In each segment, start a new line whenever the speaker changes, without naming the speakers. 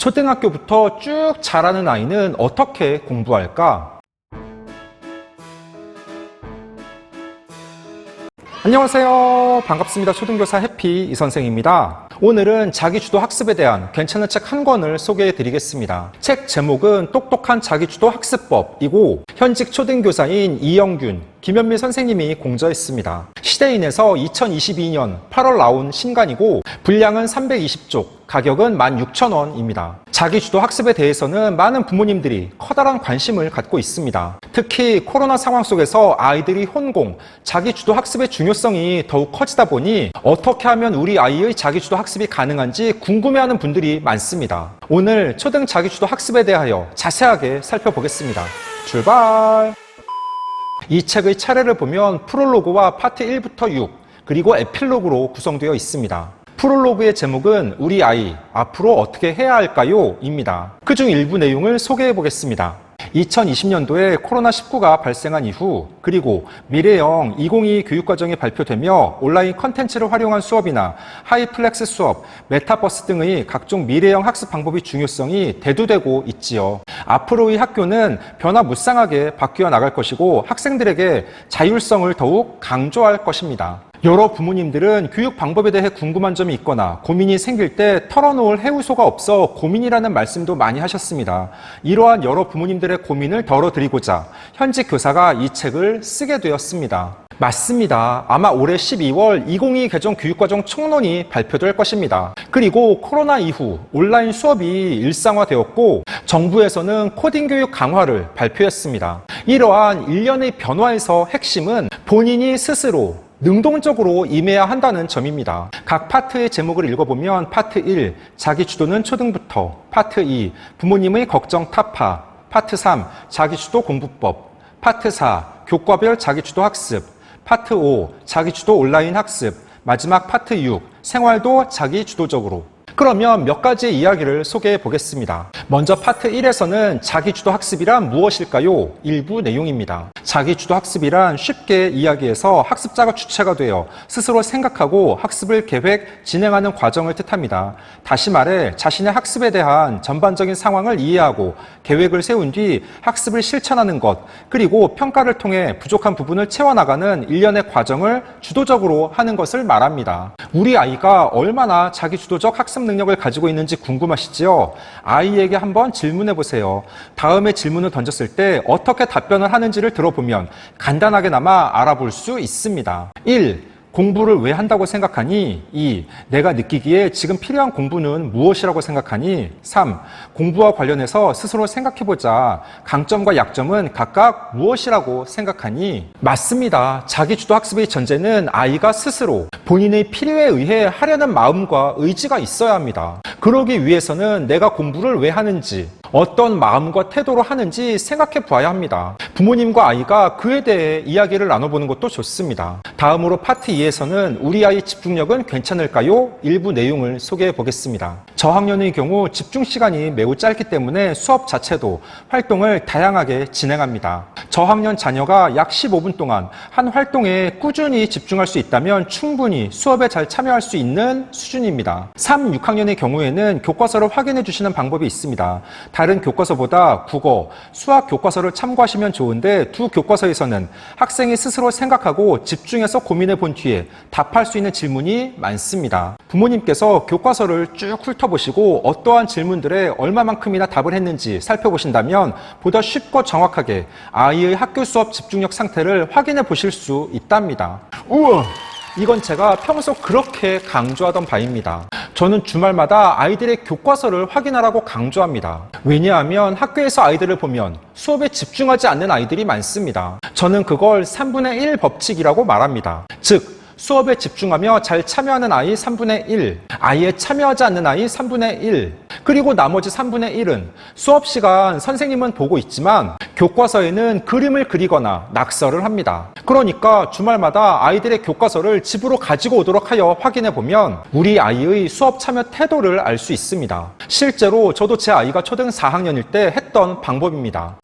초등학교부터 쭉 자라는 아이는 어떻게 공부할까? 안녕하세요. 반갑습니다. 초등교사 해피 이 선생입니다. 오늘은 자기주도 학습에 대한 괜찮은 책 한 권을 소개해 드리겠습니다. 책 제목은 똑똑한 자기주도 학습법이고 현직 초등교사인 이영균, 김현미 선생님이 공저했습니다. 시대인에서 2022년 8월 나온 신간이고 분량은 320쪽, 가격은 16,000원입니다. 자기주도 학습에 대해서는 많은 부모님들이 커다란 관심을 갖고 있습니다. 특히 코로나 상황 속에서 아이들이 혼공, 자기주도 학습의 중요성이 더욱 커지다 보니 어떻게 하면 우리 아이의 자기주도 학습이 가능한지 궁금해하는 분들이 많습니다. 오늘 초등 자기주도 학습에 대하여 자세하게 살펴보겠습니다. 출발! 이 책의 차례를 보면 프롤로그와 파트 1부터 6, 그리고 에필로그로 구성되어 있습니다. 프롤로그의 제목은 우리 아이 앞으로 어떻게 해야 할까요? 입니다. 그중 일부 내용을 소개해 보겠습니다. 2020년도에 코로나19가 발생한 이후 그리고 미래형 2022 교육과정이 발표되며 온라인 컨텐츠를 활용한 수업이나 하이플렉스 수업, 메타버스 등의 각종 미래형 학습 방법의 중요성이 대두되고 있지요. 앞으로의 학교는 변화무쌍하게 바뀌어 나갈 것이고 학생들에게 자율성을 더욱 강조할 것입니다. 여러 부모님들은 교육 방법에 대해 궁금한 점이 있거나 고민이 생길 때 털어놓을 해우소가 없어 고민이라는 말씀도 많이 하셨습니다. 이러한 여러 부모님들의 고민을 덜어드리고자 현직 교사가 이 책을 쓰게 되었습니다. 맞습니다. 아마 올해 12월 2022 개정 교육과정 총론이 발표될 것입니다. 그리고 코로나 이후 온라인 수업이 일상화되었고 정부에서는 코딩 교육 강화를 발표했습니다. 이러한 일련의 변화에서 핵심은 본인이 스스로 능동적으로 임해야 한다는 점입니다. 각 파트의 제목을 읽어보면 파트 1, 자기 주도는 초등부터, 파트 2, 부모님의 걱정 타파, 파트 3, 자기 주도 공부법, 파트 4, 교과별 자기 주도 학습, 파트 5, 자기 주도 온라인 학습, 마지막 파트 6, 생활도 자기 주도적으로. 그러면 몇 가지의 이야기를 소개해 보겠습니다. 먼저 파트 1에서는 자기주도 학습이란 무엇일까요? 일부 내용입니다. 자기주도 학습이란 쉽게 이야기해서 학습자가 주체가 되어 스스로 생각하고 학습을 계획, 진행하는 과정을 뜻합니다. 다시 말해 자신의 학습에 대한 전반적인 상황을 이해하고 계획을 세운 뒤 학습을 실천하는 것, 그리고 평가를 통해 부족한 부분을 채워나가는 일련의 과정을 주도적으로 하는 것을 말합니다. 우리 아이가 얼마나 자기주도적 학습 능력을 가지고 있는지 궁금하시지요? 아이에게 한번 질문해 보세요. 다음에 질문을 던졌을 때 어떻게 답변을 하는지를 들어보면 간단하게나마 알아볼 수 있습니다. 1. 공부를 왜 한다고 생각하니? 2. 내가 느끼기에 지금 필요한 공부는 무엇이라고 생각하니? 3. 공부와 관련해서 스스로 생각해보자. 강점과 약점은 각각 무엇이라고 생각하니? 맞습니다. 자기주도 학습의 전제는 아이가 스스로 본인의 필요에 의해 하려는 마음과 의지가 있어야 합니다. 그러기 위해서는 내가 공부를 왜 하는지, 어떤 마음과 태도로 하는지 생각해 보아야 합니다. 부모님과 아이가 그에 대해 이야기를 나눠보는 것도 좋습니다. 다음으로 파트 2에서는 우리 아이 집중력은 괜찮을까요? 일부 내용을 소개해 보겠습니다. 저학년의 경우 집중 시간이 매우 짧기 때문에 수업 자체도 활동을 다양하게 진행합니다. 저학년 자녀가 약 15분 동안 한 활동에 꾸준히 집중할 수 있다면 충분히 수업에 잘 참여할 수 있는 수준입니다. 3, 6학년의 경우에는 교과서를 확인해 주시는 방법이 있습니다. 다른 교과서보다 국어, 수학 교과서를 참고하시면 좋은데 두 교과서에서는 학생이 스스로 생각하고 집중해서 고민해 본 뒤에 답할 수 있는 질문이 많습니다. 부모님께서 교과서를 쭉 훑어보시고 어떠한 질문들에 얼마만큼이나 답을 했는지 살펴보신다면 보다 쉽고 정확하게 아이의 학교 수업 집중력 상태를 확인해 보실 수 있답니다. 우와! 이건 제가 평소 그렇게 강조하던 바입니다. 저는 주말마다 아이들의 교과서를 확인하라고 강조합니다. 왜냐하면 학교에서 아이들을 보면 수업에 집중하지 않는 아이들이 많습니다. 저는 그걸 3분의 1 법칙이라고 말합니다. 즉, 수업에 집중하며 잘 참여하는 아이 3분의 1, 아예 참여하지 않는 아이 3분의 1, 그리고 나머지 3분의 1은 수업 시간 선생님은 보고 있지만 교과서에는 그림을 그리거나 낙서를 합니다. 그러니까 주말마다 아이들의 교과서를 집으로 가지고 오도록 하여 확인해 보면 우리 아이의 수업 참여 태도를 알 수 있습니다. 실제로 저도 제 아이가 초등 4학년일 때 했던 방법입니다.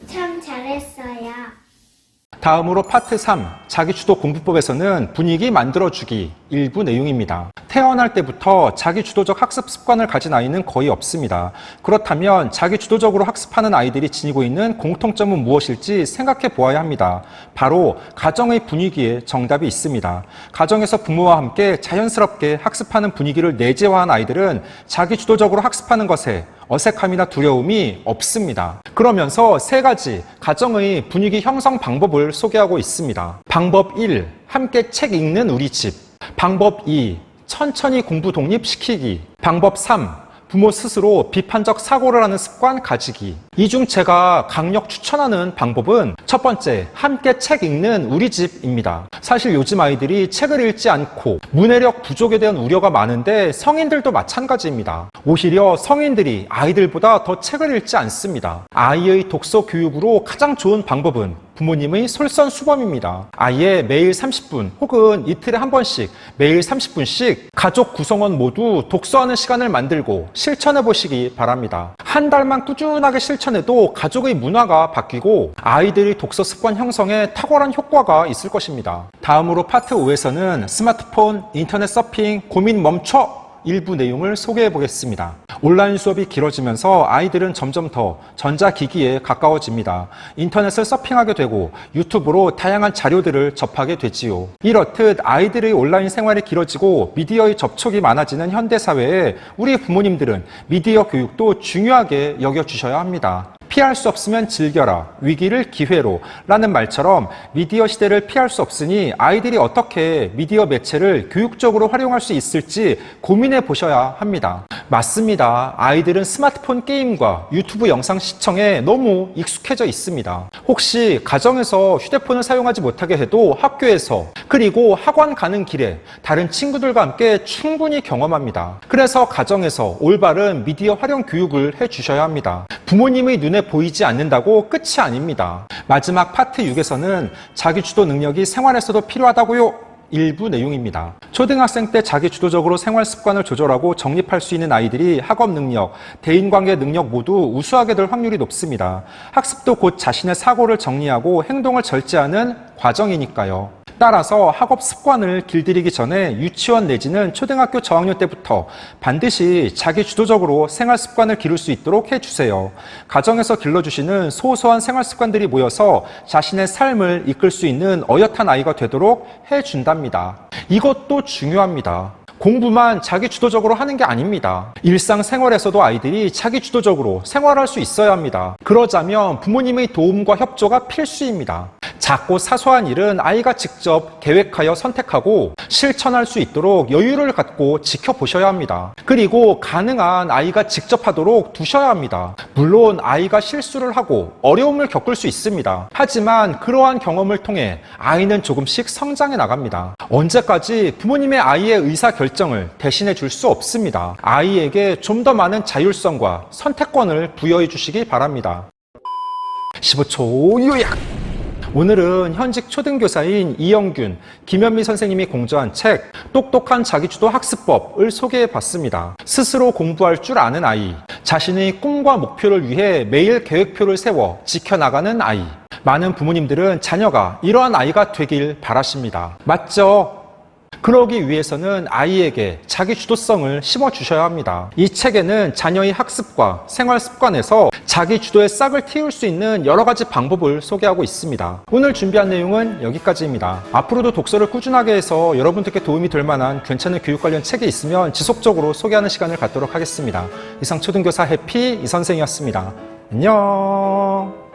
다음으로 파트 3, 자기주도 공부법에서는 분위기 만들어주기 일부 내용입니다. 태어날 때부터 자기주도적 학습 습관을 가진 아이는 거의 없습니다. 그렇다면 자기주도적으로 학습하는 아이들이 지니고 있는 공통점은 무엇일지 생각해 보아야 합니다. 바로 가정의 분위기에 정답이 있습니다. 가정에서 부모와 함께 자연스럽게 학습하는 분위기를 내재화한 아이들은 자기주도적으로 학습하는 것에 어색함이나 두려움이 없습니다. 그러면서 세 가지 가정의 분위기 형성 방법을 소개하고 있습니다. 방법 1. 함께 책 읽는 우리 집. 방법 2. 천천히 공부 독립시키기. 방법 3. 부모 스스로 비판적 사고를 하는 습관 가지기. 이 중 제가 강력 추천하는 방법은 첫 번째, 함께 책 읽는 우리 집입니다. 사실 요즘 아이들이 책을 읽지 않고 문해력 부족에 대한 우려가 많은데 성인들도 마찬가지입니다. 오히려 성인들이 아이들보다 더 책을 읽지 않습니다. 아이의 독서 교육으로 가장 좋은 방법은 부모님의 솔선수범입니다. 아예 매일 30분 혹은 이틀에 한 번씩 매일 30분씩 가족 구성원 모두 독서하는 시간을 만들고 실천해 보시기 바랍니다. 한 달만 꾸준하게 실천해도 가족의 문화가 바뀌고 아이들의 독서 습관 형성에 탁월한 효과가 있을 것입니다. 다음으로 파트 5에서는 스마트폰, 인터넷 서핑, 고민 멈춰! 일부 내용을 소개해 보겠습니다. 온라인 수업이 길어지면서 아이들은 점점 더 전자기기에 가까워집니다. 인터넷을 서핑하게 되고 유튜브로 다양한 자료들을 접하게 되지요. 이렇듯 아이들의 온라인 생활이 길어지고 미디어의 접촉이 많아지는 현대사회에 우리 부모님들은 미디어 교육도 중요하게 여겨주셔야 합니다. 피할 수 없으면 즐겨라. 위기를 기회로. 라는 말처럼 미디어 시대를 피할 수 없으니 아이들이 어떻게 미디어 매체를 교육적으로 활용할 수 있을지 고민해 보셔야 합니다. 맞습니다. 아이들은 스마트폰 게임과 유튜브 영상 시청에 너무 익숙해져 있습니다. 혹시 가정에서 휴대폰을 사용하지 못하게 해도 학교에서 그리고 학원 가는 길에 다른 친구들과 함께 충분히 경험합니다. 그래서 가정에서 올바른 미디어 활용 교육을 해 주셔야 합니다. 부모님의 눈에 보이지 않는다고 끝이 아닙니다. 마지막 파트 6에서는 자기 주도 능력이 생활에서도 필요하다고요. 일부 내용입니다. 초등학생 때 자기 주도적으로 생활 습관을 조절하고 정립할 수 있는 아이들이 학업 능력, 대인관계 능력 모두 우수하게 될 확률이 높습니다. 학습도 곧 자신의 사고를 정리하고 행동을 절제하는 과정이니까요. 따라서 학업 습관을 길들이기 전에 유치원 내지는 초등학교 저학년 때부터 반드시 자기 주도적으로 생활 습관을 기를 수 있도록 해주세요. 가정에서 길러주시는 소소한 생활 습관들이 모여서 자신의 삶을 이끌 수 있는 어엿한 아이가 되도록 해준답니다. 이것도 중요합니다. 공부만 자기 주도적으로 하는 게 아닙니다. 일상생활에서도 아이들이 자기 주도적으로 생활할 수 있어야 합니다. 그러자면 부모님의 도움과 협조가 필수입니다. 작고 사소한 일은 아이가 직접 계획하여 선택하고 실천할 수 있도록 여유를 갖고 지켜보셔야 합니다. 그리고 가능한 아이가 직접 하도록 두셔야 합니다. 물론 아이가 실수를 하고 어려움을 겪을 수 있습니다. 하지만 그러한 경험을 통해 아이는 조금씩 성장해 나갑니다. 언제까지 부모님의 아이의 의사 결정을 대신해 줄 수 없습니다. 아이에게 좀 더 많은 자율성과 선택권을 부여해 주시기 바랍니다. 15초 요약! 오늘은 현직 초등교사인 이영균, 김현미 선생님이 공저한 책 똑똑한 자기주도 학습법을 소개해 봤습니다. 스스로 공부할 줄 아는 아이, 자신의 꿈과 목표를 위해 매일 계획표를 세워 지켜나가는 아이. 많은 부모님들은 자녀가 이러한 아이가 되길 바라십니다. 맞죠? 그러기 위해서는 아이에게 자기 주도성을 심어 주셔야 합니다. 이 책에는 자녀의 학습과 생활 습관에서 자기 주도의 싹을 틔울 수 있는 여러 가지 방법을 소개하고 있습니다. 오늘 준비한 내용은 여기까지입니다. 앞으로도 독서를 꾸준하게 해서 여러분들께 도움이 될 만한 괜찮은 교육 관련 책이 있으면 지속적으로 소개하는 시간을 갖도록 하겠습니다. 이상 초등교사 해피 이 선생이었습니다. 안녕.